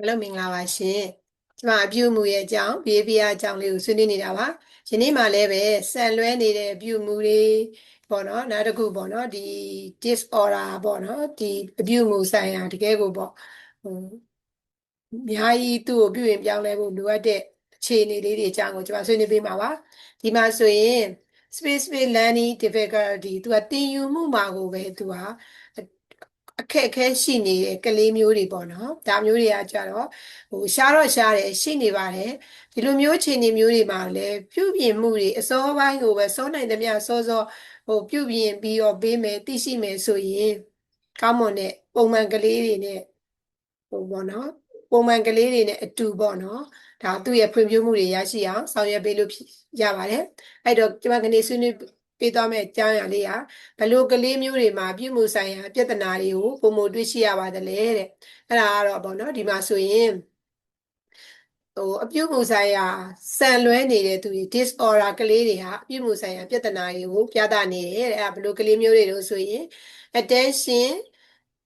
အားလုံးမင်္ဂလာပါရှင်ကျမအပြုအမူရဲ့အကြောင်း behavior အကြောင်းလေးကိုဆွေးနွေးနေတာပါယနေ့မှလည်းပဲဆန်လွဲနေတဲ့အပြုအမူတွေပေါ့နော်နောက်တစ်ခုပေါ့နော်ဒီ disorder ပေါ့နော်ဒီအပြုအမူဆိုင်ရာတကယ်ကိုပေါ့ဟိုအများကြီးသူ့ကိုပြုရင်ပြောင်းလဲဖို့လိုအပ်တဲ့အခြေအနေလေးတွေအကြောင်းကိုကျမဆွေးနွေးပေးမှာပါဒီမှာဆိုရင် specific learning difficulty သူကသင်ယူမှုမှာကိုပဲသူက အခက်အခဲရှိနေတဲ့ကလေးမျိုးတွေပေါ့နော်ဒါမျိုးတွေကကြတော့ဟိုရှားတော့ရှားတယ်ရှိနေပါတယ်ဒီလိုမျိုးအခြေအနေမျိုးတွေမှာလည်းပြုပြင်မှုတွေအစောပိုင်းကိုပဲစောနိုင်သမျှစောစောဟိုပြုပြင်ပြီးတော့ပေးမယ်သိရှိမယ်ဆိုရင်ကောင်းမွန်တဲ့ပုံမှန်ကလေးတွေနဲ့ဟိုပေါ့နော်ပုံမှန်ကလေးတွေနဲ့အတူပေါ့နော်ဒါသူ့ရဲ့ဖွံ့ဖြိုးမှုတွေရရှိအောင်ဆောင်ရွက်ပေးလို့ရပါတယ်အဲ့တော့ကျွန်မကနေဆွေးနွေး ပေးသွားမယ့်အကြောင်းအရာလေးကဘလို့ကလေးမျိုးတွေမှာပြုမှုဆိုင်ရာပြဿနာတွေကိုပုံမတွေ့ရှိရပါတယ်တဲ့အဲ့ဒါကတော့ပေါ့နော်ဒီမှာဆိုရင်ဟိုအပြုမှုဆိုင်ရာဆန်လွဲနေတဲ့သူတွေ disorder ကလေးတွေဟာအပြုမှုဆိုင်ရာပြဿနာတွေကိုပြသနေတယ်တဲ့အဲ့ဒါဘလို့ကလေးမျိုးတွေလို့ဆိုရင် attention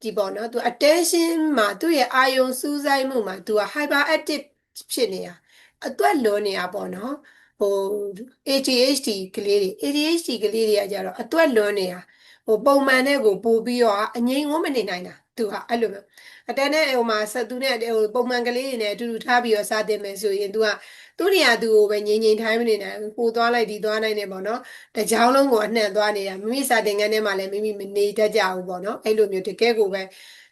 ဒီပေါ့နော်သူ attention မှာသူ့ရဲ့အာယုံစူးစိုက်မှုမှာသူက hyperactive ဖြစ်နေတာအတွက်လွန်နေတာပေါ့နော် ဟို ADHD ကလေးတွေ ADHD ကလေးတွေကကြတော့အတွက်လွန်နေတာဟိုပုံမှန်နဲ့ကိုပို့ပြီးတော့အငြိမ်ဝန်းမနေနိုင်တာသူကအဲ့လိုမျိုးအတန်းနဲ့ဟိုမှာဆက်သူနဲ့ဟိုပုံမှန်ကလေးတွေနဲ့အတူတူထားပြီးတော့စားတင်မယ်ဆိုရင်သူကသူနေရာသူကိုပဲငြိမ်ငြိမ်ထိုင်မနေနိုင်ဘူးပို့သွားလိုက်ဒီသွားနိုင်တယ်ပေါ့နော်တကြောင်လုံးကိုအနှံ့သွားနေတာမိမိစာတင်ခန်းထဲမှာလည်းမိမိမနေတတ်ကြဘူးပေါ့နော်အဲ့လိုမျိုးတကယ်ကိုပဲ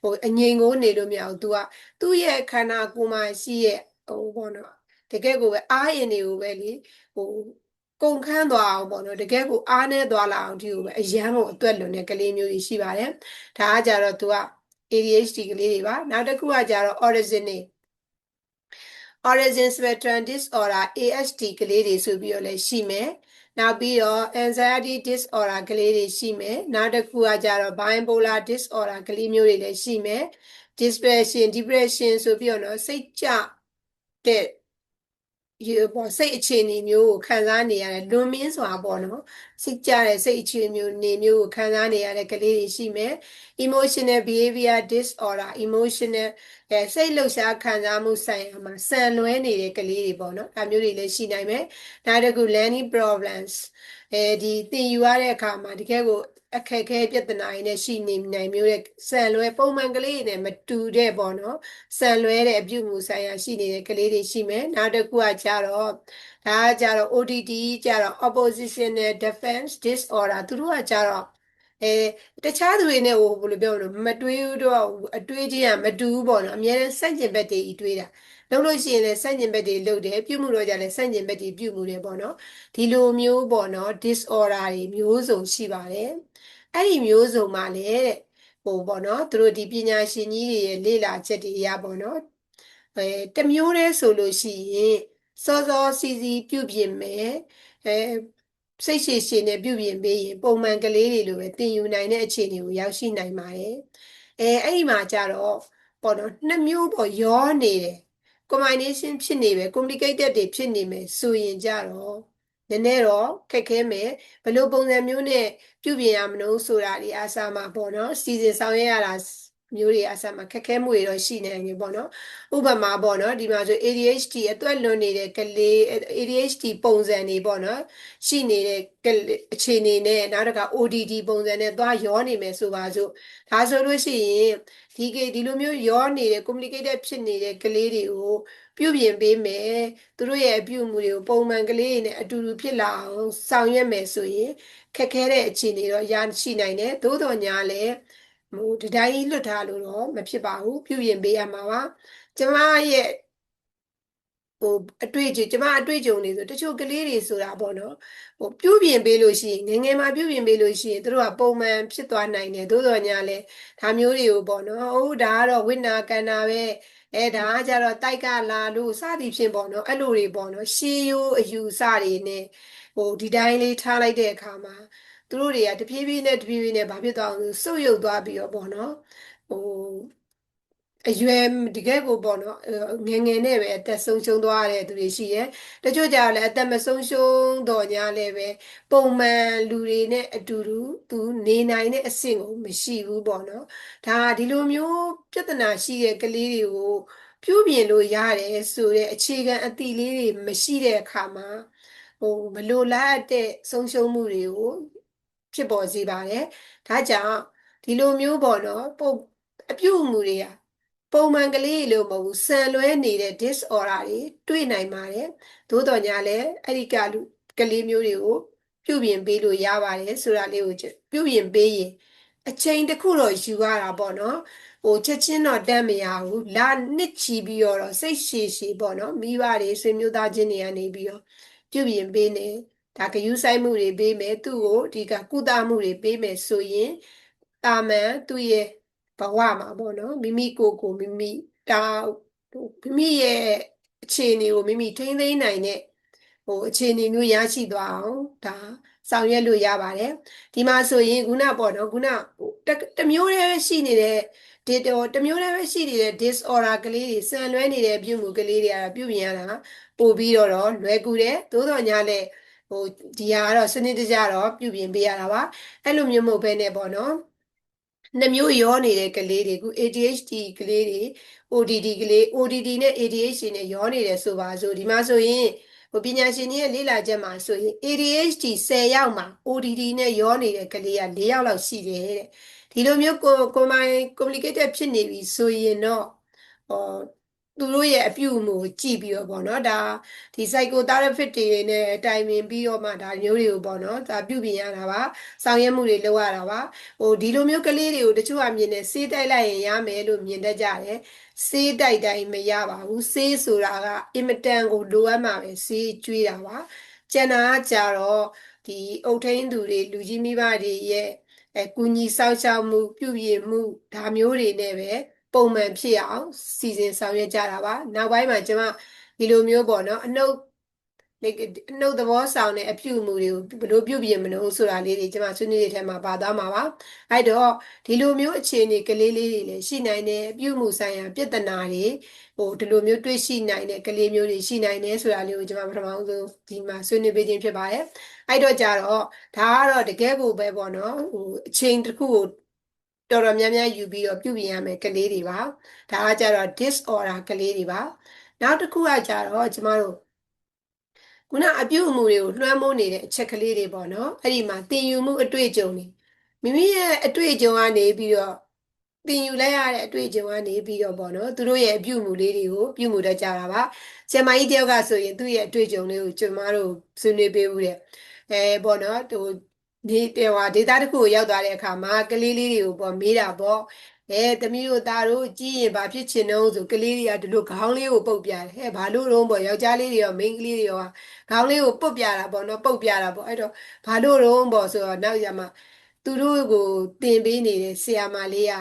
ဟိုအငြိမ်ကိုနေလို့မရဘူးသူကသူ့ရဲ့ခန္ဓာကိုယ်မှာရှိရဲ့ဟိုပေါ့နော် တကယ်ကိုပဲအားရင်တွေကိုပဲလေဟိုကုန်ခန်းသွားအောင်ပေါ့နော်တကယ်ကိုအားနဲ့သွားလာအောင်ဒီကိုပဲအရန်ကိုအသွက်လွန်တဲ့ကလေးမျိုးကြီးရှိပါတယ်ဒါကကြတော့သူက ADHD ကလေးတွေပါနောက်တစ်ခုကကြတော့ origin တွေ origin spectrum disorder ASD ကလေးတွေဆိုပြီးတော့လည်းရှိမယ်နောက်ပြီးတော့ anxiety disorder ကလေးတွေရှိမယ်နောက်တစ်ခုကကြတော့ bipolar disorder ကလေးမျိုးတွေလည်းရှိမယ် depression depression ဆိုပြီးတော့စိတ်ကြတဲ့ရေ ပေါ့စိတ်အခြေအနေမျိုးကိုခံစားနေရတယ်လွန်မင်းစွာပေါ့နော်စိတ်ကြတဲ့စိတ်အခြေအနေမျိုးနေမျိုးကိုခံစားနေရတဲ့ကလေးတွေရှိမယ် emotional behavior disorder emotional အဲစိတ်လှုပ်ရှားခံစားမှုဆိုင်ရာမှာဆန်လွဲနေတဲ့ကလေးတွေပေါ့နော်အဲမျိုးတွေလည်းရှိနိုင်မယ်နောက်တစ်ခု learning problems အဲဒီသင်ယူရတဲ့အခါမှာတကယ်ကို အခက်အခဲပြဿနာတွေနဲ့ရှိနေနိုင်မျိုးတဲ့ဆန်လွဲပုံမှန်ကလေးတွေနဲ့မတူတဲ့ပေါ့နော်ဆန်လွဲတဲ့အပြုမှုဆိုင်ရာရှိနေတဲ့ကလေးတွေရှိမယ်နောက်တစ်ခုကကြတော့ဒါကကြတော့ ODD ကြတော့ oppositional defense disorder သူတို့ကကြတော့အဲတခြားသူတွေနဲ့ဟိုဘယ်လိုပြောမလို့မတွေးဘူးတော့အတွေးချင်းကမတူဘူးပေါ့နော်အများနဲ့စန့်ကျင်ဘက်တွေဤတွေးတာလုပ်လို့ရှိရင်လည်းစန့်ကျင်ဘက်တွေလုပ်တယ်ပြုမှုတော့ကြလည်းစန့်ကျင်ဘက်တွေပြုမှုတယ်ပေါ့နော်ဒီလိုမျိုးပေါ့နော် disorder တွေမျိုးစုံရှိပါတယ် အဲ့ဒီမျိုးစုံမှာလည်းတဲ့ဟိုပေါ့နော်သူတို့ဒီပညာရှင်ကြီးတွေရဲ့လေ့လာချက်တွေအရပေါ့နော်အဲတမျိုးတည်းဆိုလို့ရှိရင်စောစောစီစီပြုပြင်မယ်အဲစိတ်ရှည်ရှည်နဲ့ပြုပြင်ပေးရင်ပုံမှန်ကလေးတွေလိုပဲသင်ယူနိုင်တဲ့အခြေအနေကိုရောက်ရှိနိုင်ပါတယ်အဲအဲ့ဒီမှာကြတော့ပေါ့နော်နှစ်မျိုးပေါ့ရောနေတယ် combination ဖြစ်နေပဲ complicated တွေဖြစ်နေမယ်ဆိုရင်ကြတော့ နည်းနည်းတော့ခက်ခဲမယ်ဘယ်လိုပုံစံမျိုးနဲ့ပြုပြင်ရမလို့ဆိုတာဒီအစားမှာပေါ့နော်စီစဉ်ဆောင်ရွက်ရတာ မျိုးတွေအစားမှာခက်ခဲမှုတွေတော့ရှိနေတယ်ပေါ့နော်ဥပမာပေါ့နော်ဒီမှာဆို ADHD အတွက်လွန်နေတဲ့ကလေး ADHD ပုံစံတွေပေါ့နော်ရှိနေတဲ့အခြေအနေနဲ့နောက်တစ်ခါ ODD ပုံစံနဲ့သွားရောနေမယ်ဆိုပါစို့ဒါဆိုလို့ရှိရင်ဒီကဒီလိုမျိုးရောနေတဲ့ complicated ဖြစ်နေတဲ့ကလေးတွေကိုပြုပြင်ပေးမယ်သူတို့ရဲ့အပြုအမူတွေကိုပုံမှန်ကလေးတွေနဲ့အတူတူဖြစ်လာအောင်ဆောင်ရွက်မယ်ဆိုရင်ခက်ခဲတဲ့အခြေအနေတော့ရရှိနိုင်တယ်သို့တော်ညာလည်း ဟိုတတိုင်းလွတ်ထားလို့တော့မဖြစ်ပါဘူးပြုပြင်ပေးရမှာပါကျမရဲ့ဟိုအတွေ့အကြုံကျမအတွေ့အကြုံတွေဆိုတချို့ကလေးတွေဆိုတာပေါ့နော်ဟိုပြုပြင်ပေးလို့ရှိရင်ငငယ်မှာပြုပြင်ပေးလို့ရှိရင်တို့ကပုံမှန်ဖြစ်သွားနိုင်တယ်သို့တော်ညာလဲဒါမျိုးတွေကိုပေါ့နော်ဟုတ်ဒါကတော့ဝိနာကန္နာပဲအဲဒါကကြတော့တိုက်ကလာလို့စသည်ဖြင့်ပေါ့နော်အဲ့လိုတွေပေါ့နော်ရှေးရိုးအယူစတွေနဲ့ဟိုဒီတိုင်းလေးထားလိုက်တဲ့အခါမှာ သူတို့တွေကတဖြည်းဖြည်းနဲ့တဖြည်းဖြည်းနဲ့ဘာဖြစ်သွားအောင်ဆုပ်ယုပ်သွားပြီးတော့ပေါ့နော်ဟိုအရွယ်တကယ်ကိုပေါ့နော်ငငယ်နဲ့ပဲအသက်ဆုံးရှုံးသွားတဲ့သူတွေရှိရဲတချို့ကြတော့လည်းအသက်မဆုံးရှုံးတော့ညာလည်းပဲပုံမှန်လူတွေနဲ့အတူတူသူနေနိုင်တဲ့အဆင့်ကိုမရှိဘူးပေါ့နော်ဒါဒီလိုမျိုးပြဿနာရှိတဲ့ကလေးတွေကိုပြုပြင်လို့ရတယ်ဆိုတဲ့အခြေခံအသိလေးတွေမရှိတဲ့အခါမှာဟိုမလိုလားတဲ့ဆုံးရှုံးမှုတွေကို ဖြစ်ပေါ်စေပါတယ်ဒါကြောင့်ဒီလိုမျိုးပေါ့နော်ပုံအပြုအမူတွေကပုံမှန်ကလေးလို့မဟုတ်ဘူးဆန်လွဲနေတဲ့ disorder တွေတွေ့နိုင်ပါတယ်သို့တော်ညာလည်းအဲ့ဒီကလူကလေးမျိုးတွေကိုပြုပြင်ပေးလို့ရပါတယ်ဆိုတာလေးကိုပြုပြင်ပေးရင်အချိန်တစ်ခုတော့ယူရတာပေါ့နော်ဟိုချက်ချင်းတော့တန်းမရဘူးလာနှစ်ချီပြီးတော့စိတ်ရှည်ရှည်ပေါ့နော်မိဘတွေဆွေမျိုးသားချင်းတွေကနေပြီးတော့ပြုပြင်ပေးနေ ဒါကယူဆိုင်မှုတွေပေးမယ်သူ့ကိုဒီကကုသမှုတွေပေးမယ်ဆိုရင်တာမန်သူ့ရဲ့ဘဝမှာပေါ့နော်မိမိကိုယ်ကိုမိမိဒါမိမိရဲ့အခြေအနေကိုမိမိထိန်းသိမ်းနိုင်တဲ့ဟိုအခြေအနေမျိုးရရှိသွားအောင်ဒါဆောင်ရွက်လို့ရပါတယ်ဒီမှာဆိုရင်ခုနပေါ့နော်ခုနတမျိုးတည်းရှိနေတဲ့ဒီတော့တမျိုးတည်းပဲရှိနေတဲ့ disorder ကလေးတွေဆန်လွဲနေတဲ့ပြုမှုကလေးတွေကတော့ပြုပြင်ရတာပို့ပြီးတော့လွယ်ကူတယ်သို့တော်ညာလည်း ဟိုဒီဟာကတော့စနစ်တကျတော့ပြုပြင်ပေးရတာပါအဲ့လိုမျိုးမဟုတ်ဘဲနဲ့ပေါ့နော်နှမျိုးရောနေတဲ့ကလေးတွေခု ADHD ကလေးတွေ ODD ကလေး ODD နဲ့ ADHD နဲ့ရောနေတယ်ဆိုပါဆိုဒီမှာဆိုရင်ဟိုပညာရှင်တွေရဲ့လေ့လာချက်မှာဆိုရင် ADHD 10ယောက်မှာ ODD နဲ့ရောနေတဲ့ကလေးက4ယောက်လောက်ရှိတယ်တဲ့ဒီလိုမျိုးကိုကိုမိုင် complicated ဖြစ်နေပြီဆိုရင်တော့ဟော သူတို့ရဲ့အပြုအမူကိုကြည့်ပြီးတော့ပေါ့နော်ဒါဒီ psychotherapist တွေနဲ့တိုင်ပင်ပြီးတော့မှဒါမျိုးတွေကိုပေါ့နော်ဒါပြုပြင်ရတာပါဆောင်ရွက်မှုတွေလုပ်ရတာပါဟိုဒီလိုမျိုးကလေးတွေကိုတချို့အမြင်နဲ့စေးတိုက်လိုက်ရင်ရမယ်လို့မြင်တတ်ကြတယ်စေးတိုက်တိုင်းမရပါဘူးစေးဆိုတာကအင်မတန်ကိုလိုအပ်မှာပဲစေးကျွေးတာပါကျန်တာကြတော့ဒီအုတ်ထိန်သူတွေလူကြီးမိဘတွေရဲ့အဲကုညီစောင့်ရှောက်မှုပြုပြင်မှုဒါမျိုးတွေနဲ့ပဲ ပုံမှန်ဖြစ်အောင်စီစဉ်ဆောင်ရွက်ကြတာပါနောက်ပိုင်းမှာကျွန်မဒီလိုမျိုးပေါ့နော်အနှုတ်အနှုတ်သဘောဆောင်တဲ့အပြုအမူတွေကိုဘယ်လိုပြုပြင်မလို့ဆိုတာလေးတွေကျွန်မဆွေးနွေးတဲ့ထဲမှာပါသွားမှာပါအဲ့တော့ဒီလိုမျိုးအခြေအနေကလေးလေးတွေလည်းရှိနိုင်တယ်ပြုမှုဆိုင်ရာပြဿနာတွေဟိုဒီလိုမျိုးတွေ့ရှိနိုင်တဲ့ကလေးမျိုးတွေရှိနိုင်တယ်ဆိုတာလေးကိုကျွန်မပထမဆုံးဒီမှာဆွေးနွေးပေးခြင်းဖြစ်ပါတယ်အဲ့တော့ကြတော့ဒါကတော့တကယ်ကိုပဲပေါ့နော်ဟိုအချိန်တစ်ခုကို တော်တော်များများယူပြီးတော့ပြုပြင်ရမယ်ကလေးတွေပါဒါကကြတော့ disorder ကလေးတွေပါနောက်တစ်ခုကကြတော့ကျမတို့ခုနအပြုအမူတွေကိုလွှမ်းမိုးနေတဲ့အချက်ကလေးတွေပေါ့နော်အဲ့ဒီမှာတင်ယူမှုအတွေ့အကြုံတွေမိမိရဲ့အတွေ့အကြုံကနေပြီးတော့တင်ယူလိုက်ရတဲ့အတွေ့အကြုံကနေပြီးတော့ပေါ့နော်သူတို့ရဲ့အပြုအမူလေးတွေကိုပြုမှုတတ်ကြတာပါဆရာမကြီးတယောက်ကဆိုရင်သူ့ရဲ့အတွေ့အကြုံလေးကိုကျွန်မတို့ဆွေးနွေးပေးဦးတယ်အဲပေါ့နော်ဟို ဒီဟိုဒေတာတစ်ခုကိုရောက်သွားတဲ့အခါမှာကလေးလေးတွေကိုပေါ့မေးတာပေါ့အဲတမီးတို့သားတို့ကြည့်ရင်ဘာဖြစ်ချင်တော့ဆိုကလေးတွေကဒီလိုခေါင်းလေးကိုပုတ်ပြတယ်ဟဲ့ဘာလို့တော့ပေါ့ယောက်ျားလေးတွေရောမိန်းကလေးတွေရောခေါင်းလေးကိုပုတ်ပြတာပေါ့နော်ပုတ်ပြတာပေါ့အဲ့တော့ဘာလို့တော့ပေါ့ဆိုတော့နောက်ရမှာသူတို့ကိုတင်ပေးနေတဲ့ဆရာမလေးက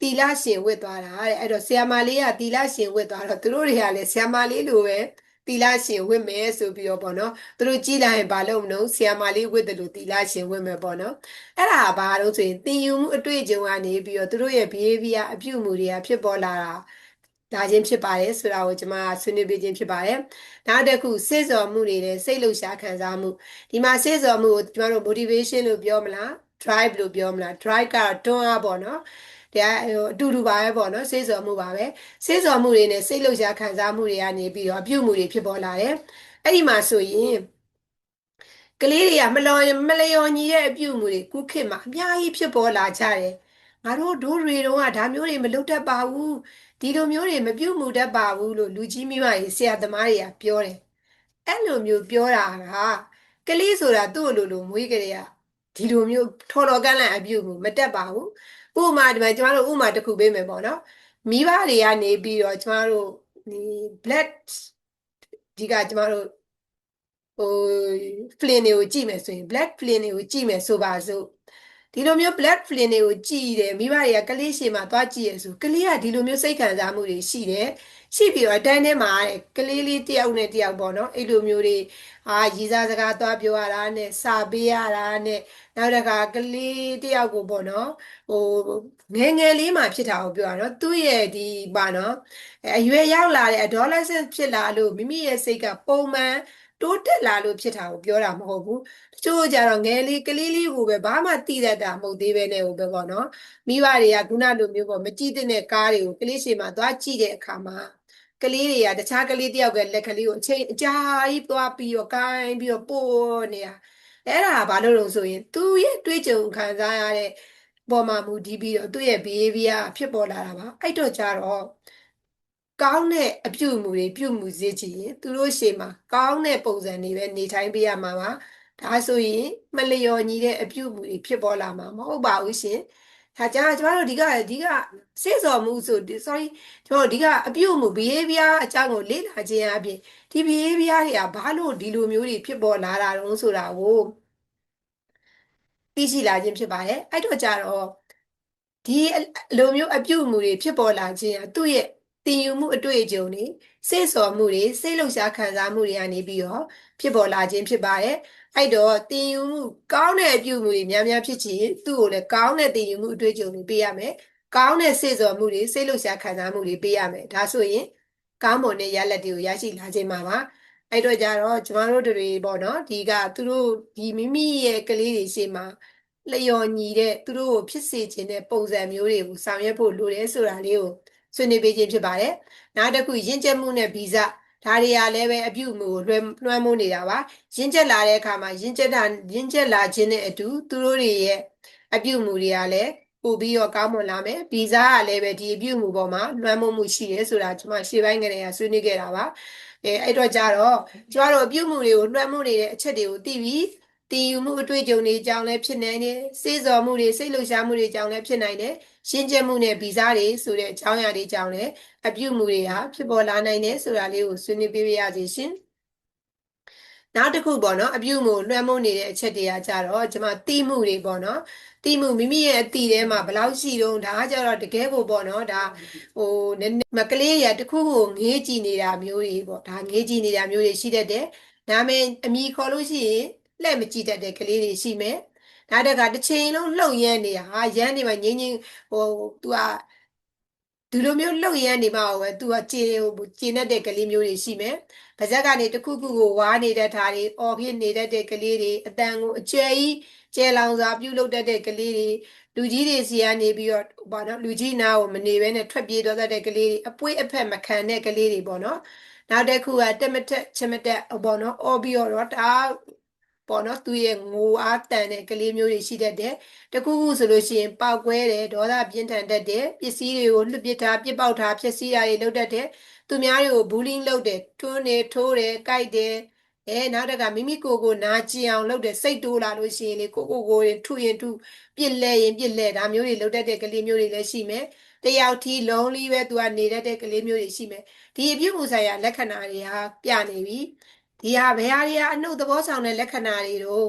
တီလာရှင်ဝတ်သွားတာတဲ့အဲ့တော့ဆရာမလေးကတီလာရှင်ဝတ်သွားတော့သူတို့တွေကလည်းဆရာမလေးလိုပဲ တီလာရှင်ဝတ်မယ်ဆိုပြီးတော့ပေါ့နော်သူတို့ကြည်လာရင်ဘာလို့မလို့ဆီယာမာလေးဝတ်တယ်လို့တီလာရှင်ဝတ်မယ်ပေါ့နော်အဲ့ဒါဘာလို့ဆိုရင်တင်ယူမှုအတွေ့အကြုံကနေပြီးတော့သူတို့ရဲ့ behavior အပြုအမူတွေကဖြစ်ပေါ်လာတာဒါချင်းဖြစ်ပါတယ်ဆိုတာကိုကျွန်မဆွေးနွေးပေးခြင်းဖြစ်ပါတယ်နောက်တစ်ခုစိတ်စော်မှုတွေနဲ့စိတ်လှုပ်ရှားခံစားမှုဒီမှာစိတ်စော်မှုကိုကျွန်တော်တို့ motivation လို့ပြောမလား drive လို့ပြောမလား drive ကတော့တွန်းအားပေါ့နော် တရားဟိုအတူတူပါပဲပေါ့နော်စိတ်စော်မှုပါပဲစိတ်စော်မှုတွေနဲ့စိတ်လှုပ်ရှားခံစားမှုတွေကနေပြီးတော့အပြုတ်မှုတွေဖြစ်ပေါ်လာတယ်အဲ့ဒီမှာဆိုရင်ကလေးတွေကမလော်မလျော်ညီတဲ့အပြုတ်မှုတွေခုခေတ်မှာအများကြီးဖြစ်ပေါ်လာကြတယ်ငါတို့ဒိုးတွေတော့ဒါမျိုးတွေမလုပ်တတ်ပါဘူးဒီလိုမျိုးတွေမပြုတ်မှုတတ်ပါဘူးလို့လူကြီးမိမကြီးဆရာသမားတွေကပြောတယ်အဲ့လိုမျိုးပြောတာကကလေးဆိုတာသူ့လိုလိုမွေးကြတဲ့ ဒီလိုမျိုးထော်တော်ကန့်လန့်အပြုတ်မှုမတက်ပါဘူးဥပမာဒီမှာကျမတို့ဥပမာတစ်ခုပေးမယ်ပေါ့နော်မိဘတွေကနေပြီးတော့ကျမတို့ဒီ black ဒီကကျမတို့ဟို flame တွေကိုကြည့်မယ်ဆိုရင် black flame တွေကိုကြည့်မယ်ဆိုပါစို့ဒီလိုမျိုး black flame တွေကိုကြည့်တယ်မိဘတွေကကလေးရှင်မှာသွားကြည့်ရဆိုကလေးကဒီလိုမျိုးစိတ်ခံစားမှုတွေရှိတယ် ရှိပြီးတော့အတန်းထဲမှာတဲ့ကလေးလေးတယောက်နဲ့တယောက်ပေါ့နော်အဲ့လိုမျိုးတွေအာရည်စားစကားသွားပြောရတာနဲ့စာပေးရတာနဲ့နောက်တစ်ခါကလေးတယောက်ကိုပေါ့နော်ဟိုငယ်ငယ်လေးမှဖြစ်တာကိုပြောရနော်သူ့ရဲ့ဒီပါနော်အရွယ်ရောက်လာတဲ့ adolescent ဖြစ်လာလို့မိမိရဲ့စိတ်ကပုံမှန် တိုးတက်လာလို့ဖြစ်တာကိုပြောတာမဟုတ်ဘူးတချို့ကြတော့ငယ်လေးကလေးလေးကိုပဲဘာမှသိတတ်တာမဟုတ်သေးပဲနဲ့ဟိုပဲပေါ့နော်မိဘတွေကခုနလိုမျိုးပေါ့မကြည့်တဲ့ကားတွေကိုကလေးရှိမှသွားကြည့်တဲ့အခါမှာကလေးတွေကတခြားကလေးတယောက်ကလက်ကလေးကိုအချိန်အကြာကြီးသွားပြီးတော့ကိုင်းပြီးတော့ပို့နေတာအဲ့ဒါကဘာလို့လဲဆိုရင်သူ့ရဲ့တွေးကြုံခံစားရတဲ့ပေါ်မှာမူတည်ပြီးတော့သူ့ရဲ့ behavior ဖြစ်ပေါ်လာတာပါအဲ့တော့ကြတော့ ကောင်းတဲ့အပြုအမူတွေပြုမှုစေချင်ရင်သူတို့ရှေ့မှာကောင်းတဲ့ပုံစံတွေပဲနေထိုင်ပေးရမှာပါဒါဆိုရင်မလျော်ညီတဲ့အပြုအမူတွေဖြစ်ပေါ်လာမှာမဟုတ်ပါဘူးရှင်ဒါကြောင့်ကျမတို့ဒီကဒီကစေ့စော်မှုဆို sorry ကျွန်တော်ဒီကအပြုအမူ behavior အကြောင်းကိုလေ့လာခြင်းအပြင်ဒီ behavior တွေကဘာလို့ဒီလိုမျိုးတွေဖြစ်ပေါ်လာတာတုံးဆိုတာကိုသိရှိလာခြင်းဖြစ်ပါတယ်အဲ့တော့ကြတော့ဒီအလိုမျိုးအပြုအမူတွေဖြစ်ပေါ်လာခြင်းကသူ့ရဲ့ တည်ယူမှုအတွေ့အကြုံတွေစိတ်ဆော်မှုတွေစိတ်လှုပ်ရှားခံစားမှုတွေကနေပြီးတော့ဖြစ်ပေါ်လာခြင်းဖြစ်ပါတယ်အဲ့တော့တည်ယူမှုကောင်းတဲ့အပြုအမူတွေများများဖြစ်ချင်သူ့ကိုလည်းကောင်းတဲ့တည်ယူမှုအတွေ့အကြုံတွေပေးရမယ်ကောင်းတဲ့စိတ်ဆော်မှုတွေစိတ်လှုပ်ရှားခံစားမှုတွေပေးရမယ်ဒါဆိုရင်ကောင်းမွန်တဲ့ရလဒ်တွေကိုရရှိလာခြင်းမှာပါအဲ့တော့ကြတော့ကျမတို့တွေပေါ့နော်ဒီကသူတို့ဒီမိမိရဲ့ကလေးတွေရှေ့မှာလျော်ညီတဲ့သူတို့ကိုဖြစ်စေခြင်းတဲ့ပုံစံမျိုးတွေကိုဆောင်ရွက်ဖို့လိုတယ်ဆိုတာလေးကို ဆွေးနွေးပေးခြင်းဖြစ်ပါတယ်နောက်တစ်ခုရင့်ကျက်မှုနဲ့ဗီဇဒါတွေကလည်းပဲအပြုအမူကိုလွှဲလွှမ်းမိုးနေတာပါရင့်ကျက်လာတဲ့အခါမှာရင့်ကျက်တာရင့်ကျက်လာခြင်းနဲ့အတူသူတို့တွေရဲ့အပြုအမူတွေကလည်းပို့ပြီးတော့ကောင်းမွန်လာမယ်ဗီဇကလည်းပဲဒီအပြုအမူပေါ်မှာလွှမ်းမိုးမှုရှိတယ်ဆိုတာကျွန်မရှေ့ပိုင်းကလေးကဆွေးနွေးခဲ့တာပါအဲအဲ့တော့ကြတော့ကျမတို့အပြုအမူတွေကိုလွှမ်းမိုးနေတဲ့အချက်တွေကိုသိပြီးတည်ယူမှုအတွေ့အကြုံတွေအကြောင်းလည်းဖြစ်နိုင်တယ်စေ့စော်မှုတွေစိတ်လှုပ်ရှားမှုတွေအကြောင်းလည်းဖြစ်နိုင်တယ် ရှင်းကျက်မှုနဲ့ဗီဇတွေဆိုတဲ့အကြောင်းအရာတွေအကြောင်းလည်းအပြုအမူတွေဟာဖြစ်ပေါ်လာနိုင်တယ်ဆိုတာလေးကိုဆွေးနွေးပေးပါရစေရှင်နောက်တစ်ခုပေါ့နော်အပြုအမူလွှမ်းမိုးနေတဲ့အချက်တွေကကြတော့ကျွန်မတိမှုတွေပေါ့နော်တိမှုမိမိရဲ့အတိထဲမှာဘယ်လောက်ရှိတုံးဒါကကြတော့တကယ်ကိုပေါ့နော်ဒါဟိုနည်းနည်းမကလေးရတခုခုငေးကြည့်နေတာမျိုးတွေပေါ့ဒါငေးကြည့်နေတာမျိုးတွေရှိတတ်တယ်ဒါမဲ့အမိခေါ်လို့ရှိရင်လှည့်မကြည့်တတ်တဲ့ကလေးတွေရှိမယ် ဒါတကတစ်ချိန်လုံးလှုပ်ရမ်းနေတာဟာရမ်းနေမှငင်းငင်းဟို तू ကဒီလိုမျိုးလှုပ်ရမ်းနေမှပဲ तू ကကျေဟိုကျေနဲ့တဲ့ကလေးမျိုးတွေရှိမယ်။ဗဇက်ကနေတစ်ခုခုကိုဝါနေတဲ့ဓာတ်တွေအော်ဖြစ်နေတဲ့ကလေးတွေအတန်ကိုအကျယ်ကြီးကျဲလောင်စွာပြုတ်လုပ်တတ်တဲ့ကလေးတွေလူကြီးတွေစီကနေပြီးတော့ဘာနော်လူကြီးနာကိုမနေဘဲနဲ့ထွက်ပြေးသွားတတ်တဲ့ကလေးတွေအပွေးအဖက်မခံတဲ့ကလေးတွေပေါ့နော်။နောက်တစ်ခုကတက်မတက်ချမတက်ပေါ့နော်အော်ပြီးတော့ဒါ ပေါ့နော်သူရဲ့ငိုအားတန်တဲ့ကလေးမျိုးတွေရှိတတ်တယ်တခုခုဆိုလို့ရှိရင်ပောက်ကွဲတယ်ဒေါသပြင်းထန်တတ်တယ်ပစ္စည်းတွေကိုလွတ်ပစ်ထားပြစ်ပေါက်ထားဖျက်ဆီးတာတွေလုပ်တတ်တယ်သူများတွေကိုဘူးလင်းလုပ်တယ်ထွန်းနေထိုးတယ်ကြိုက်တယ်အဲနောက်တကမိမိကိုယ်ကိုနာကျင်အောင်လုပ်တယ်စိတ်တိုးလာလို့ရှိရင်လေကိုကိုကိုရင်ထုရင်ထုပြစ်လဲရင်ပြစ်လဲဒါမျိုးတွေလုပ်တတ်တဲ့ကလေးမျိုးတွေလည်းရှိမယ်တယောက်ထီလုံးလီပဲသူကနေတတ်တဲ့ကလေးမျိုးတွေရှိမယ်ဒီအပြုတ်မှုဆိုင်ရာလက္ခဏာတွေဟာပြနေပြီ ဒီဟာဘယ်ဟာတွေကအနှုတ်သဘောဆောင်တဲ့လက္ခဏာတွေတော့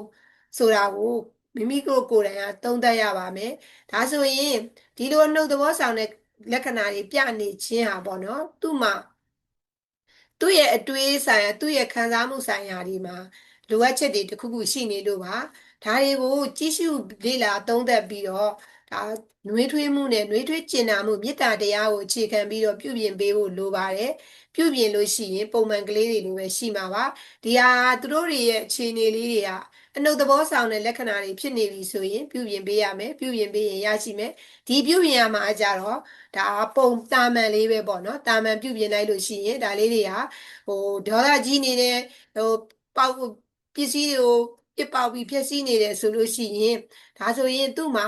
ဆိုတာကိုမိမိကိုယ်ကိုယ်တိုင်ကသုံးသပ်ရပါမယ်ဒါဆိုရင်ဒီလိုအနှုတ်သဘောဆောင်တဲ့လက္ခဏာတွေပြနေခြင်းဟာပေါ့နော်သူ့မှာသူ့ရဲ့အတွေးဆိုင်ရာသူ့ရဲ့ခံစားမှုဆိုင်ရာတွေမှာလိုအပ်ချက်တွေတစ်ခုခုရှိနေလို့ပါဒါတွေကိုကြည့်ရှုလေ့လာသုံးသပ်ပြီးတော့ ဒါနှွေးထွေးမှုနဲ့နှွေးထွေးကျင်နာမှုမေတ္တာတရားကိုအခြေခံပြီးတော့ပြုပြင်ပေးဖို့လိုပါတယ်ပြုပြင်လို့ရှိရင်ပုံမှန်ကလေးတွေလိုပဲရှိမှာပါဒီဟာသူတို့တွေရဲ့အခြေအနေလေးတွေကအနှုတ်သဘောဆောင်တဲ့လက္ခဏာတွေဖြစ်နေပြီဆိုရင်ပြုပြင်ပေးရမယ်ပြုပြင်ပေးရင်ရရှိမယ်ဒီပြုပြင်ရမှာကြတော့ဒါပုံတာမန်လေးပဲပေါ့နော်တာမန်ပြုပြင်လိုက်လို့ရှိရင်ဒါလေးတွေဟာဟိုဒေါသကြီးနေတဲ့ဟိုပေါက်ပစ္စည်းတွေကိုပြစ်ပေါက်ပြီးဖျက်ဆီးနေတယ်ဆိုလို့ရှိရင်ဒါဆိုရင်သူ့မှာ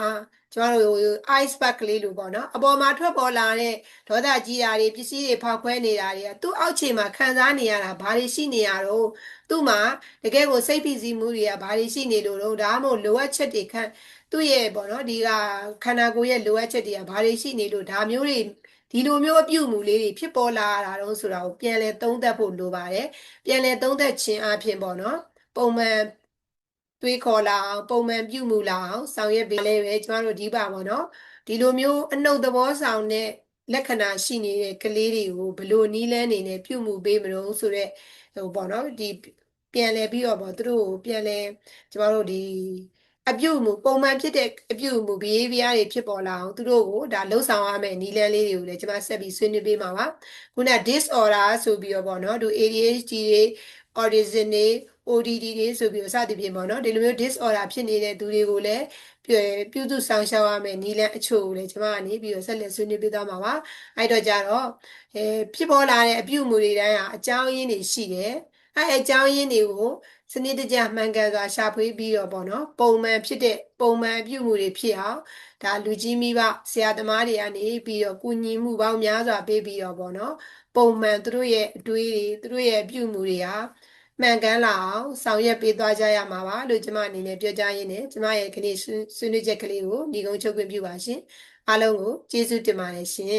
ကျမတို့ ice pack ကလေးလိုပေါ့နော်အပေါ်မှာထွက်ပေါ်လာတဲ့ဒေါသကြီးတာတွေပစ္စည်းတွေဖောက်ခွဲနေတာတွေကသူ့အောက်ခြေမှာခံစားနေရတာဘာတွေရှိနေရတော့သူ့မှာတကယ်ကိုစိတ်ဖိစီးမှုတွေကဘာတွေရှိနေလို့တော့ဒါမှမဟုတ်လိုအပ်ချက်တွေခံသူ့ရဲ့ပေါ့နော်ဒီကခန္ဓာကိုယ်ရဲ့လိုအပ်ချက်တွေကဘာတွေရှိနေလို့ဒါမျိုးတွေဒီလိုမျိုးအပြုအမူလေးတွေဖြစ်ပေါ်လာတာတော့ဆိုတာကိုပြန်လဲသုံးသပ်ဖို့လိုပါတယ်ပြန်လဲသုံးသပ်ခြင်းအပြင်ပေါ့နော်ပုံမှန် တွေးခေါ်လာအောင်ပုံမှန်ပြုမှုလာအောင်ဆောင်ရွက်ပေးလဲပဲကျမတို့ဒီပါပေါ့နော်ဒီလိုမျိုးအနှုတ်သဘောဆောင်တဲ့လက္ခဏာရှိနေတဲ့ကလေးတွေကိုဘလို့နီးလဲနေနဲ့ပြုမှုပေးမလို့ဆိုတော့ဟိုပေါ့နော်ဒီပြန်လဲပြီးတော့ပေါ့သူတို့ကိုပြန်လဲကျမတို့ဒီအပြုအမူပုံမှန်ဖြစ်တဲ့အပြုအမူ behavior တွေဖြစ်ပေါ်လာအောင်သူတို့ကိုဒါလှုပ်ဆောင်ရမယ့်နည်းလမ်းလေးတွေကိုလည်းကျွန်မဆက်ပြီးဆွေးနွေးပေးမှာပါခုန disorder ဆိုပြီးတော့ပေါ့နော်သူ ADHD တွေ autism တွေ ODD တွေဆိုပြီးတော့စသဖြင့်ပေါ့နော်ဒီလိုမျိုး disorder ဖြစ်နေတဲ့သူတွေကိုလည်းပြုပြုစုဆောင်ရှောက်ရမယ်နီလန်အချို့ကိုလည်းကျွန်မကနေပြီးတော့ဆက်လက်ဆွေးနွေးပေးသွားမှာပါအဲ့တော့ကြတော့အဲဖြစ်ပေါ်လာတဲ့အပြုအမူတွေတိုင်းဟာအကြောင်းရင်းတွေရှိတယ်အဲ့အကြောင်းရင်းတွေကိုစနစ်တကျမှန်ကန်စွာရှာဖွေပြီးတော့ပေါ့နော်ပုံမှန်ဖြစ်တဲ့ပုံမှန်အပြုအမူတွေဖြစ်အောင်ဒါလူကြီးမိဘဆရာသမားတွေကနေပြီးတော့ကုညီမှုပေါင်းများစွာပေးပြီးတော့ပေါ့နော်ပုံမှန်သူတို့ရဲ့အတွေးတွေသူတို့ရဲ့အပြုအမူတွေဟာ မှန်ကန်လာအောင်ဆောင်ရွက်ပေးသွားကြရမှာပါလို့ကျွန်မအနေနဲ့ပြောကြားရင်းနဲ့ကျွန်မရဲ့ခဏဆွေးနွေးချက်ကလေးကိုညီကုန်းချုပ်ခွင့်ပြုပါရှင်အားလုံးကိုကျေးဇူးတင်ပါတယ်ရှင်